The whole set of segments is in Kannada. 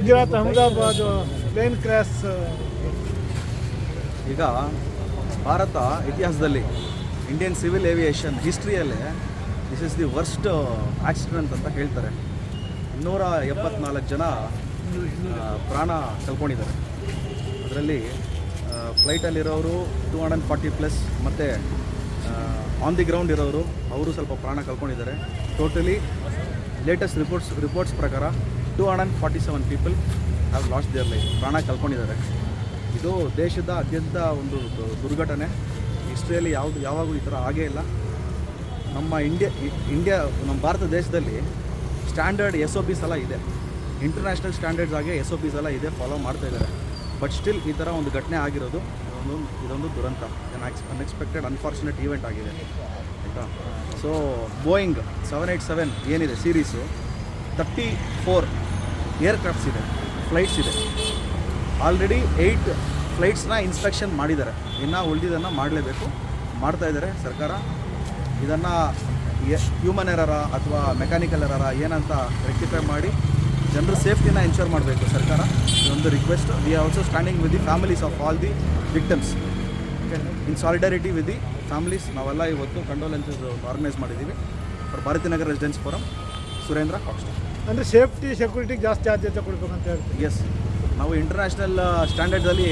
Gujarat, Ahmedabad, plane cross. ಈಗ ಭಾರತ ಇತಿಹಾಸದಲ್ಲಿ Indian civil aviation ಹಿಸ್ಟ್ರಿಯಲ್ಲೇ this is the worst accident ಅಂತ ಹೇಳ್ತಾರೆ. ಇನ್ನೂರ ಎಪ್ಪತ್ನಾಲ್ಕು ಜನ ಪ್ರಾಣ ಕಳ್ಕೊಂಡಿದ್ದಾರೆ. ಅದರಲ್ಲಿ ಫ್ಲೈಟಲ್ಲಿರೋರು ಟೂ ಹಂಡ್ರೆಡ್ ಫಾರ್ಟಿ ಪ್ಲಸ್ ಮತ್ತು ಆನ್ ದಿ ಗ್ರೌಂಡ್ ಇರೋರು, ಅವರು ಸ್ವಲ್ಪ ಪ್ರಾಣ ಕಳ್ಕೊಂಡಿದ್ದಾರೆ. ಟೋಟಲಿ ಲೇಟೆಸ್ಟ್ ರಿಪೋರ್ಟ್ಸ್ ರಿಪೋರ್ಟ್ಸ್ ಪ್ರಕಾರ two hundred forty seven people have lost their life ಪ್ರಾಣ ಕಳ್ಕೊಂಡಿದ್ದಾರೆ. ಇದು ದೇಶದ ಅತ್ಯಂತ ಒಂದು ದುರ್ಘಟನೆ. ಹಿಸ್ಟ್ರಿಯಲ್ಲಿ ಯಾವುದು ಯಾವಾಗಲೂ ಈ ಥರ ಆಗೇ ಇಲ್ಲ. ನಮ್ಮ ಇಂಡಿಯಾ ಇಂಡಿಯಾ ನಮ್ಮ ಭಾರತ ದೇಶದಲ್ಲಿ ಸ್ಟ್ಯಾಂಡರ್ಡ್ ಎಸ್ ಒ ಪಿಸ್ ಎಲ್ಲ ಇದೆ. ಇಂಟರ್ನ್ಯಾಷನಲ್ ಸ್ಟ್ಯಾಂಡರ್ಡ್ಸ್ ಆಗಿ ಎಸ್ ಒ ಪಿಸ್ ಎಲ್ಲ ಇದೆ ಫಾಲೋ ಮಾಡ್ತಾ ಇದ್ದಾರೆ. ಬಟ್ ಸ್ಟಿಲ್ ಈ ಥರ ಒಂದು ಘಟನೆ ಆಗಿರೋದು. ಇದೊಂದು ಇದೊಂದು ದುರಂತ. ಅನ್ಎಕ್ಸ್ಪೆಕ್ಟೆಡ್ ಅನ್ಫಾರ್ಚುನೇಟ್ ಈವೆಂಟ್ ಆಗಿದೆ. ಆಯಿತಾ? So Boeing seven eight seven ಏನಿದೆ? ಸೀರೀಸು ತರ್ಟಿ ಫೋರ್ ಏರ್ಕ್ರಾಫ್ಟ್ಸ್ ಇದೆ. ಫ್ಲೈಟ್ಸ್ ಇದೆ. ಆಲ್ರೆಡಿ ಏಯ್ಟ್ ಫ್ಲೈಟ್ಸ್ನ ಇನ್ಸ್ಪೆಕ್ಷನ್ ಮಾಡಿದ್ದಾರೆ. ಇನ್ನೂ ಉಳಿದಿದ್ದನ್ನು ಮಾಡಲೇಬೇಕು. ಮಾಡ್ತಾ ಇದ್ದಾರೆ ಸರ್ಕಾರ. ಇದನ್ನು ಹ್ಯೂಮನ್ ಎರರ ಅಥವಾ ಮೆಕ್ಯಾನಿಕಲ್ ಎರರ ಏನಂತ ರೆಕ್ಟಿಫೈ ಮಾಡಿ ಜನರ ಸೇಫ್ಟಿನ ಎನ್ಶೋರ್ ಮಾಡಬೇಕು ಸರ್ಕಾರ. ಇದೊಂದು request we are also standing with the families of all the victims in solidarity with the families ನಾವೆಲ್ಲ ಇವತ್ತು ಕಂಡೋಲೆನ್ಸಸ್ ಆರ್ಗನೈಸ್ ಮಾಡಿದ್ದೀವಿ. For Bharathinagar residence forum Surendra cost ಅಂದರೆ ಸೇಫ್ಟಿ ಸೆಕ್ಯೂರಿಟಿಗೆ ಜಾಸ್ತಿ ಆದ್ಯತೆ ಕೊಡ್ಬೇಕಂತ ಹೇಳ್ತೀವಿ ಎಸ್ ನಾವು ಇಂಟರ್ನ್ಯಾಷನಲ್ ಸ್ಟ್ಯಾಂಡರ್ಡ್ಸಲ್ಲಿ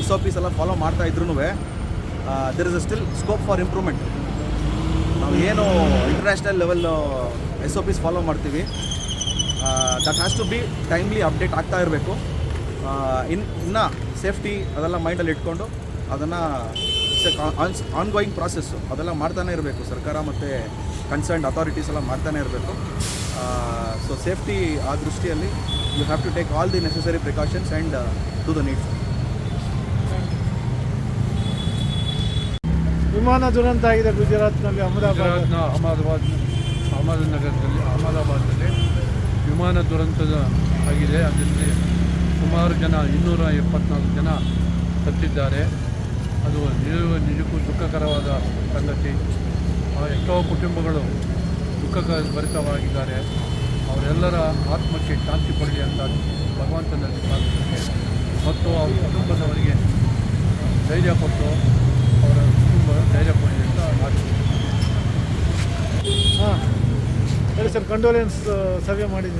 ಎಸ್ ಒ ಪಿಸ್ ಎಲ್ಲ ಫಾಲೋ ಮಾಡ್ತಾ ಇದ್ರೂ there is a still scope for improvement ನಾವು ಏನು international level S O Ps follow ಮಾಡ್ತೀವಿ. That has to be timely update ಆಗ್ತಾ ಇರಬೇಕು. ಇನ್ ಇನ್ನು ಸೇಫ್ಟಿ ಅದೆಲ್ಲ ಮೈಂಡಲ್ಲಿ ಇಟ್ಕೊಂಡು ಅದನ್ನು ಆನ್ ಗೋಯಿಂಗ್ ಪ್ರಾಸೆಸ್ಸು ಅದೆಲ್ಲ ಮಾಡ್ತಾನೆ ಇರಬೇಕು. ಸರ್ಕಾರ ಮತ್ತು ಕನ್ಸರ್ನ್ಡ್ ಅಥಾರಿಟೀಸ್ ಎಲ್ಲ ಮಾಡ್ತಾನೆ ಇರಬೇಕು. ಸೊ ಸೇಫ್ಟಿ ಆ ದೃಷ್ಟಿಯಲ್ಲಿ you have to take all the necessary precautions and to the needs ವಿಮಾನ ದುರಂತ ಆಗಿದೆ ಗುಜರಾತ್ನಲ್ಲಿ ಅಹಮದಾಬಾದ್ ಗುಜರಾತ್ನ ಅಹಮದಾಬಾದ್ ಅಹಮದನಗರದಲ್ಲಿ ಅಹಮದಾಬಾದಲ್ಲಿ ವಿಮಾನ ದುರಂತದ ಆಗಿದೆ. ಅದರಲ್ಲಿ ಸುಮಾರು ಜನ, ಇನ್ನೂರ ಎಪ್ಪತ್ನಾಲ್ಕು ಜನ ಸತ್ತಿದ್ದಾರೆ. ಅದು ನಿಜ ನಿಜಕ್ಕೂ ದುಃಖಕರವಾದ ಸಂಗತಿ. ಎಷ್ಟೋ ಕುಟುಂಬಗಳು ದುಃಖಕ ಭರಿತವಾಗಿದ್ದಾರೆ ಅವರೆಲ್ಲರ ಆತ್ಮಕ್ಕೆ ಶಾಂತಿ ಕೊಡಲಿ ಅಂತ ಭಗವಂತನಲ್ಲಿ ಪ್ರಾರ್ಥಿಸುತ್ತೆ ಮತ್ತು ಅವ್ರ ಕುಟುಂಬದವರಿಗೆ ಧೈರ್ಯ ಕೊಟ್ಟು ಅವರ ಕುಟುಂಬ ಧೈರ್ಯ ಕೊಡಲಿ ಅಂತ ಹಾಂ. ಸರ್ ಕಂಡೋಲೆನ್ಸ್ ಸರ್ವೆ ಮಾಡಿದ್ವಿ